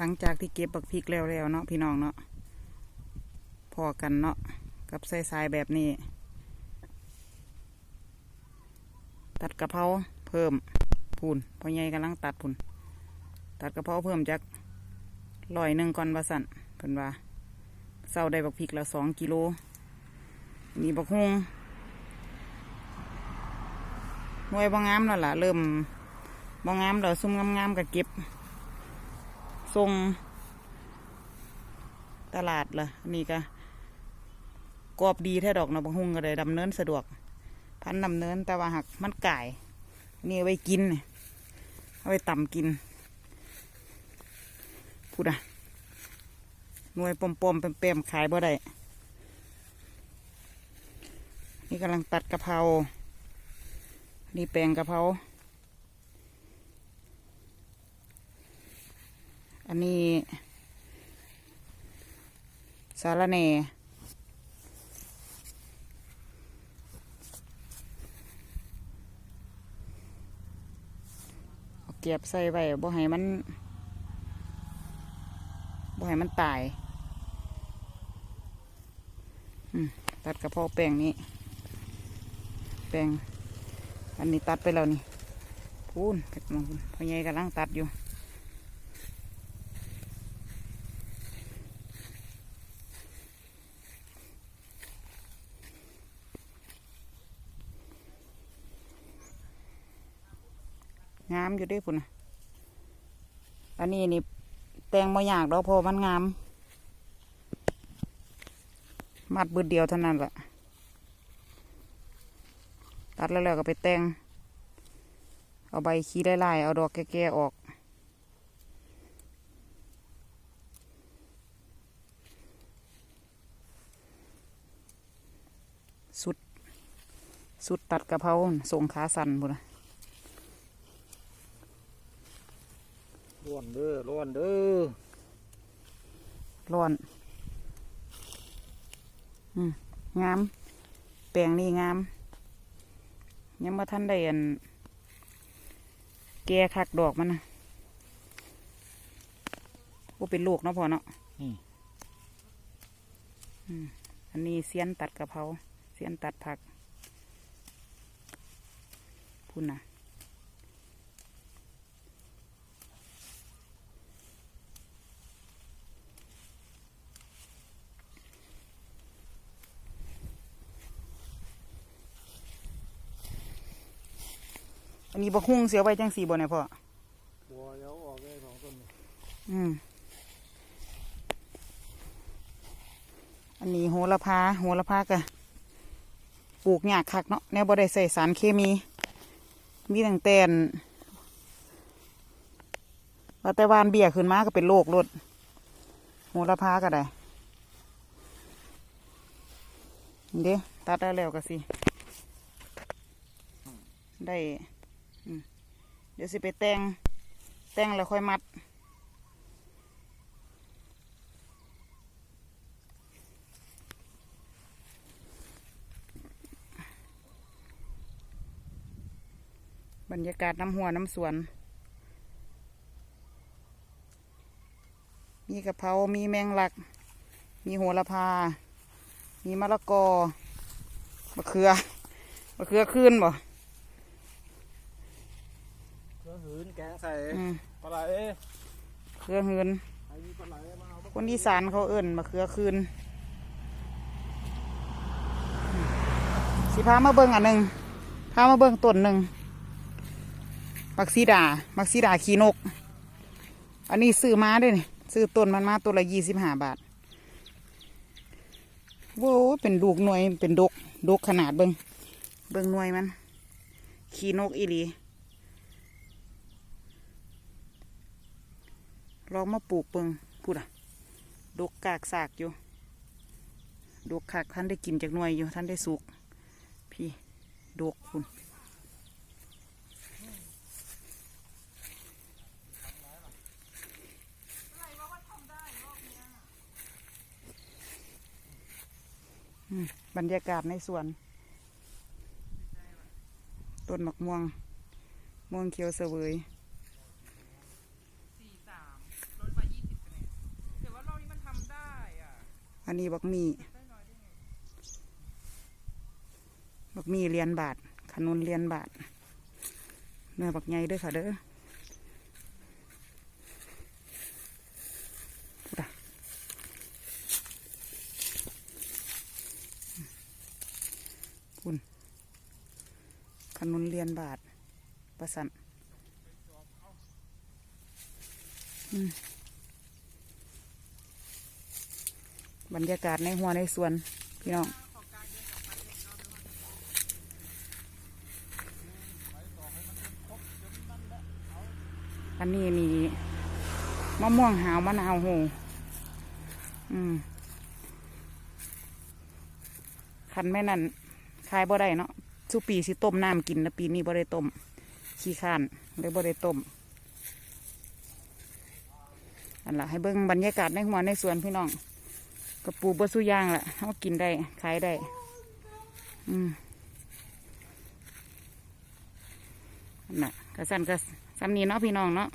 หลังจากที่เก็บบักพริกแล้วแล้วเนาะพี่น้องเนาะพอกันเนาะกับใส่สายๆแบบนี้ ตัดกระเพราเพิ่มพูนพอใหญ่กำลังตัดพูนตัดกระเพราเพิ่มจากลอยหนึ่งก่อนว่าสันเพิ่นว่าเศร้าได้บักพริกละสองกิโลมีบักฮุงหน่วยบางงามแล้วล่ะ เริ่มบางงามแล้วซุ่มงามๆก็เก็บ ส่งตลาดละนี่ก็กรอบดีแท้ดอกเนาะบางหุงก็เลยดำเนินสะดวก พันดำเนินแต่ว่าหักมันไก่นี่เอาไว้กินเอาไว้ตำกินพูดอะหน่วยปมปมๆเปมๆขายบ่ได้นี่กำลังตัดกะเพรานี่แปลงกะเพรา อันนี้สาระแน่เก็บใส่ไว้บ่ให้มันบ่ให้มันตายตัดกระเพาะแป้งนี้ แป้งอันนี้ตัดไปแล้วนี่พูนเพชรมงคลพ่อใหญ่กำลังตัดอยู่ งามอยู่ด้วยพุ่นนะอันนี้นี่แตงมาอยากดอกพอมันงาม มัดบืดเดียวเท่านั้นแหละตัดแล้วก็ไปแตงเอาใบขี้ไล่ๆเอาดอกแก่ๆออกสุด สุดตัดกระเพราส่งขาสั่นพุ่นน่ะ ร้อนเด้อร้อนเด้อร้อนอืมงาม แปลงนี่งาม ยังมาท่านได้อัน แก่คักดอกมันนะว่าเป็นลูกเนาะพอเนาะอืมอันนี้เสียนตัดกะเพราเสียนตัดผักพุ่นนะ นนี้บะฮุ่งเสียไว้จังสีบ่เนี่ยพ่อบัวเดี๋ยวออกได้สองต้นนี่อืมอันนี้โหระพาโหระพากะปลูกหยากคักเนาะแนวบ่ได้ใส่สารเคมี มีตั้งแต่นว่าแต่วานเบี้ยขึ้นมาก็เป็นโรครดโหระพาก็ได้นี่เด้ตัดได้แล้วก็สิ ได้อืม เดี๋ยวสิไปแต่งแต่งแล้วค่อยมัด บรรยากาศน้ำหัวน้ำสวน มีกะเพรา มีแมงลัก มีโหระพา มีมะละกอมะเขือมะเขือขึ้นบ่ เครื่อง หืนแกงใส่อืมปลาไหลเครือหืนไอ้มีปลาไหลมาเอามาคนอีสานเขาเอิ่นมะเขือคืน สิพามาเบิ่งอันหนึ่งพามาเบิ่งต้นหนึ่งมักซีดา มักซีดาขีนก อันนี้ซื้อมาเด้วยนี่ซื้อต้นมันมาตัวละยี่สิบห้าบาท โว้ยเป็นลูกหน่วยเป็นดก ดกขนาดเบิ่งเบิ่งหน่วยมัน ขีนกอีหลี ลองมาปลูกเบิ่งพูดอะดกกากสากอยู่ดกคักท่านได้กินจากหน่วยอยู่ท่านได้สุก พี่ดกคุณอืมบรรยากาศในสวน ต้นมะม่วงม่วงเขียวเสวย สี่สามลดมายี่สิบ อันนี้บักมีบักมีเรียนบาท ขนุนเรียนบาท เนื้อบักใหญ่ด้วยค่ะเด้อคุณขนุนเรียนบาท ประสันอืม บรรยากาศในหัวในสวน พี่น้องอันนี้นี่มะม่วงหาวมะนาวโหอืมคันแม่นั่นคายบ่ได้เนาะสุปีสิต้มน้ำกินนะปีนี้บ่ได้ต้มขี้ข้านเลยบ่ได้ต้มอันละให้เบิ่งบรรยากาศในหัวในสวนพี่น้อง กระปูกบสุอยางแหละเขากินได้ ขายได้ อืมน่ะกระสันกระสันนี้เนาะพี่น้องเนาะ